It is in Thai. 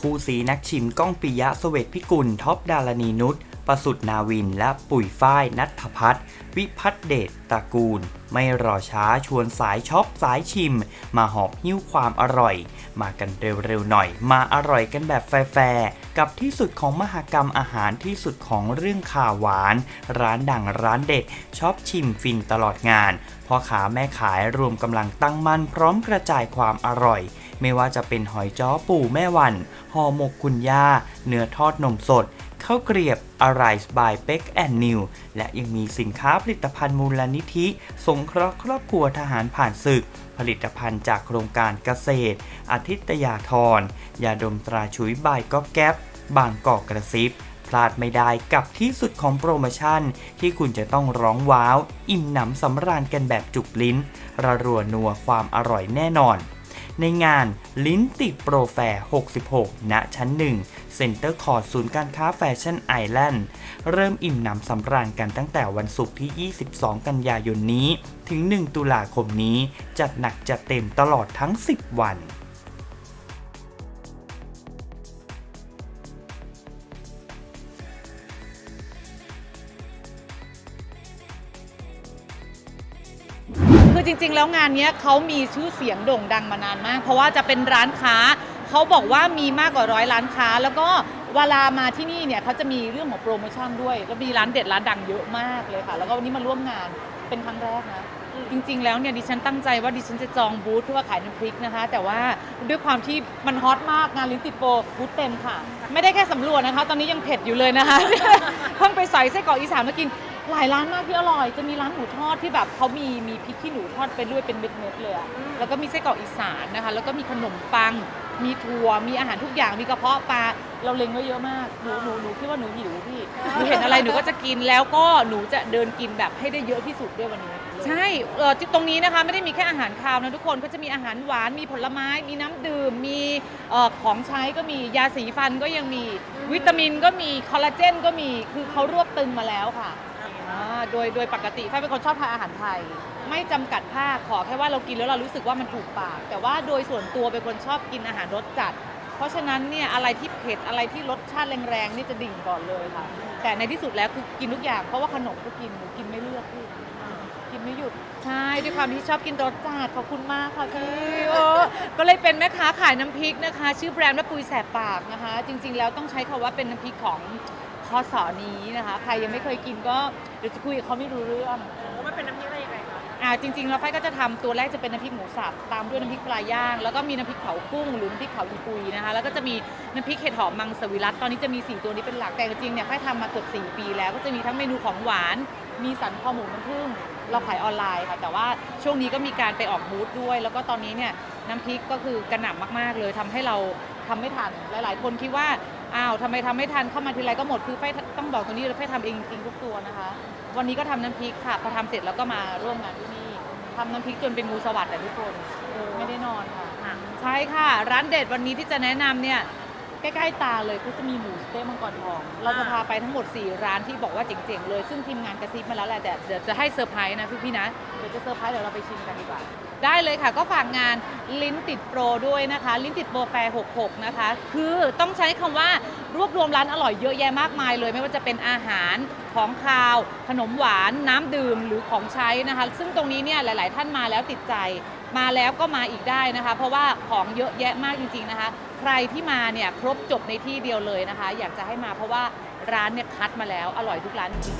คู่สีนักชิมก้องปิยะเสเวตพิกุลท็อปดารณีนุช ประสุทธนาวิน และปุ๋ยฝ้ายนัทพัฒน์วิพัฒน์เดชตระกูล ไม่รอช้าชวนสายช็อปสายชิม มาหอบหิ้วความอร่อย มากันเร็วๆหน่อย มาอร่อยกันแบบแฟร์ๆกับที่สุดของมหกรรมอาหารที่สุดของเรื่องข่าวหวาน ร้านดังร้านเด็ดชอบชิมฟินตลอดงานพ่อค้าแม่ขายรวมกำลังตั้งมั่นพร้อมกระจายความอร่อย ไม่ว่าจะเป็นหอยจ้อปู่แม่วันห่อหมกคุณย่า เนื้อทอดนมสด ข้าวเกรียบ Arise by Beck and New และยังมีสินค้าผลิตภัณฑ์มูลนิธิ สงเคราะห์ครอบครัวทหารผ่านศึก ผลิตภัณฑ์จากโครงการเกษตร อาทิตยาธรยาดมตราชุยบายก็แก๊ปบางกอกกระซิบพลาดไม่ได้กับที่สุดของโปรโมชั่น ที่คุณจะต้องร้องว้าว อิ่มหนำสำราญกันแบบจุกลิ้นระรัวนัวความอร่อยแน่นอน ในงานลิ้นติโปรแฟร์66 ณ ชั้น 1 เซ็นเตอร์คอร์ดศูนย์การค้าแฟชั่นไอแลนด์เริ่มอิ่มหนำสำราญกันตั้งแต่วันศุกร์ที่ 22 กันยายนนี้ ถึง 1 ตุลาคมนี้ จัดหนักจัดเต็มตลอดทั้ง 10 วัน ริง ๆ แล้วงานเนี้ยเขามีชื่อเสียงโด่งดังมานานมาก เพราะว่าจะเป็นร้านค้าเขาบอกว่ามีมากกว่าร้อยร้านค้า แล้วก็เวลามาที่นี่เนี่ยเขาจะมีเรื่องของโปรโมชั่นด้วย แล้วมีร้านเด็ดร้านดังเยอะมากเลยค่ะ แล้วก็วันนี้มาร่วมงานเป็นครั้งแรกนะจริง ๆ แล้วเนี่ยดิฉันตั้งใจว่าดิฉันจะจองบูธเพื่อขายน้ำพริกนะคะ แต่ว่าด้วยความที่มันฮอตมากงานลิ้นติดโปรบูธเต็มค่ะ ไม่ได้แค่สำรวจนะคะ ตอนนี้ยังเผ็ดอยู่เลยนะคะ เพิ่งไปใส่ไส้กรอกอีสานมากิน หลายร้านมากที่อร่อย จะมีร้านหมูทอดที่แบบเขามีมีพริกขี้หนูทอดไปด้วยเป็นเม็ดๆเลยอะแล้วก็มีไส้กรอกอีสานนะคะ แล้วก็มีขนมปัง มีถั่ว มีอาหารทุกอย่าง มีกระเพาะปลา เราเล็งไว้เยอะมาก หนูหนูหนูคิดว่าหนูหิวพี่ หนูเห็นอะไรหนูก็จะกิน แล้วก็หนูจะเดินกินแบบให้ได้เยอะที่สุดด้วยวันนี้ ใช่เออที่ตรงนี้นะคะไม่ได้มีแค่อาหารคาวนะทุกคนก็จะมีอาหารหวาน มีผลไม้ มีน้ำดื่ม มีเอ่อของใช้ก็มี ยาสีฟันก็ยังมี วิตามินก็มี คอลลาเจนก็มี คือเขารวบตึงมาแล้วค่ะอ่า โดยโดยปกติฝ้ายเป็นคนชอบทานอาหารไทย ไม่จำกัดภาคขอแค่ว่าเรากินแล้วเรารู้สึกว่ามันถูกปาก แต่ว่าโดยส่วนตัวเป็นคนชอบกินอาหารรสจัด เพราะฉะนั้นเนี่ยอะไรที่เผ็ดอะไรที่รสชาติแรงๆนี่จะดิ่งก่อนเลยค่ะ แต่ในที่สุดแล้วคือกินทุกอย่างเพราะว่าขนมก็กินหนูกินไม่เลือกพี่ นไม่หยุด ใช่ด้วยความที่ชอบกินรสจัดขอบคุณมากค่ะพี่เออก็เลยเป็นแม่ค้าขายน้ำพริกนะคะ ชื่อแบรนด์ว่าปุยแสบปากนะคะ จริง ๆ แล้วต้องใช้คำว่าเป็นน้ำพริกของคอสอนี้นะคะ ใครยังไม่เคยกินก็เดี๋ยวจะคุยกับเขาไม่รู้เรื่อง มันเป็นน้ำพริกอะไรยังไงคะอ่าจริงๆแล้วไฟก็จะทำตัวแรกจะเป็นน้ำพริกหมูสับตามด้วยน้ำพริกปลาย่าง แล้วก็มีน้ำพริกเผากุ้งหรือน้ำพริกเผาอีปุยนะคะแล้วก็จะมีน้ำพริกเห็ดหอมมังสวิรัตตอนนี้จะมี 4 ตัวนี้เป็นหลักแต่จริงๆเนี่ยไฟทำมาเกือบ4 ปีแล้วก็จะมีทั้งเมนูของหวาน มีสันคอหมูน้ำผึ้ง เราขายออนไลน์ค่ะ แต่ว่าช่วงนี้ก็มีการไปออกบูธด้วย แล้วก็ตอนนี้เนี่ยน้ำพริกก็คือกระหน่ำมาก ๆ เลยทำให้เราทำไม่ทัน หลาย ๆ คนคิดว่า อ้าวทำไมทำไม่ทัน เข้ามาทีไรก็หมด คือไฟต้องบอกตรงนี้เลยไฟทำเองจริงๆทุกตัวนะคะ วันนี้ก็ทำน้ำพริกค่ะ พอทำเสร็จแล้วก็มาร่วมงานที่นี่ทำน้ำพริกจนเป็นงูสวัสดิ์แต่ทุกคน ไม่ได้นอนค่ะ ใช่ค่ะ ร้านเด็ดวันนี้ที่จะแนะนำเนี่ย ใกล้ๆตาเลยก็จะมีหมูสเต๊ะมังกรทอง เราจะพาไปทั้งหมด 4 ร้านที่บอกว่าเจ๋งๆเลย ซึ่งทีมงานกระซิบมาแล้วแหละแต่เดี๋ยวจะให้เซอร์ไพรส์นะพี่ๆนะ เดี๋ยวจะเซอร์ไพรส์เดี๋ยวเราไปชิมกันดีกว่า ได้เลยค่ะ ก็ฝากงานลิ้นติดโปรด้วยนะคะ ลิ้นติดโปรแฟร์66 นะคะ คือต้องใช้คำว่ารวบรวมร้านอร่อยเยอะแยะมากมายเลย ไม่ว่าจะเป็นอาหารของคาว ขนมหวาน น้ำดื่มหรือของใช้นะคะ ซึ่งตรงนี้เนี่ยหลาย ๆ ท่านมาแล้วติดใจ มาแล้วก็มาอีกได้นะคะ เพราะว่าของเยอะแยะมากจริงๆนะคะ ใครที่มาเนี่ยครบจบในที่เดียวเลยนะคะ อยากจะให้มาเพราะว่าร้านเนี่ยคัดมาแล้วอร่อยทุกร้านจริง